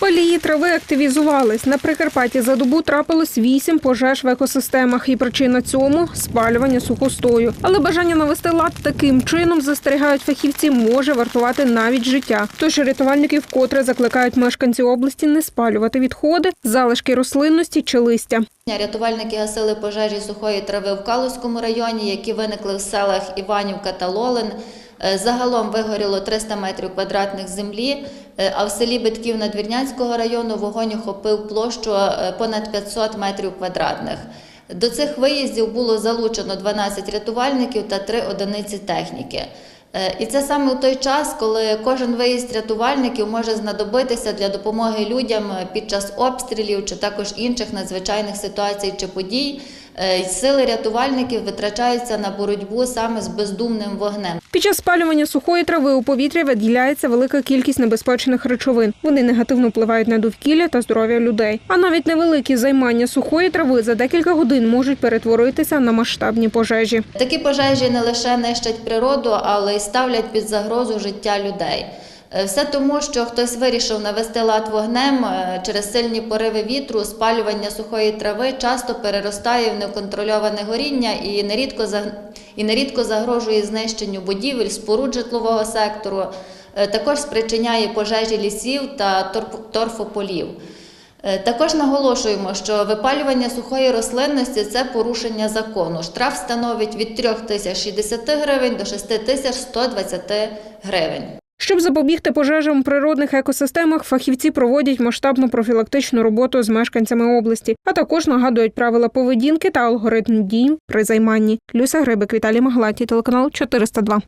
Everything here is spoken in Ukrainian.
Палії трави активізувались. На Прикарпатті за добу трапилось вісім пожеж в екосистемах, і причина цьому спалювання сухостою. Але бажання навести лад таким чином застерігають фахівці, може вартувати навіть життя. Тож рятувальники вкотре закликають мешканців області не спалювати відходи, залишки рослинності чи листя. Рятувальники гасили пожежі сухої трави в Калузькому районі, які виникли в селах Іванівка та Лолин. Е, Загалом вигоріло 300 метрів квадратних землі, е, а в селі Битків Надвірнянського району вогонь охопив площу е, понад 500 метрів квадратних. До цих виїздів було залучено 12 рятувальників та 3 одиниці техніки. І це саме у той час, коли кожен виїзд рятувальників може знадобитися для допомоги людям під час обстрілів чи також інших надзвичайних ситуацій чи подій. Е, Сили рятувальників витрачаються на боротьбу саме з бездумним вогнем. Під час спалювання сухої трави у повітря виділяється велика кількість небезпечних речовин. Вони негативно впливають на довкілля та здоров'я людей. А навіть невеликі займання сухої трави за декілька годин можуть перетворитися на масштабні пожежі. Такі пожежі не лише нищать природу, але й ставлять під загрозу життя людей. Е, Все тому, що хтось вирішив навести лад вогнем е, через сильні пориви вітру, спалювання сухої трави часто переростає в неконтрольоване горіння і нерідко, і нерідко загрожує знищенню будівель, споруд житлового сектору, Е, також спричиняє пожежі лісів та торф- торфополів. Також наголошуємо, що випалювання сухої рослинності це порушення закону. Штраф становить від 3060 гривень до 6120 гривень. Щоб запобігти пожежам у природних екосистемах, фахівці проводять масштабну профілактичну роботу з мешканцями області, а також нагадують правила поведінки та алгоритм дій при займанні. Люся Грибик, Віталій Маглаті, телеканал 402.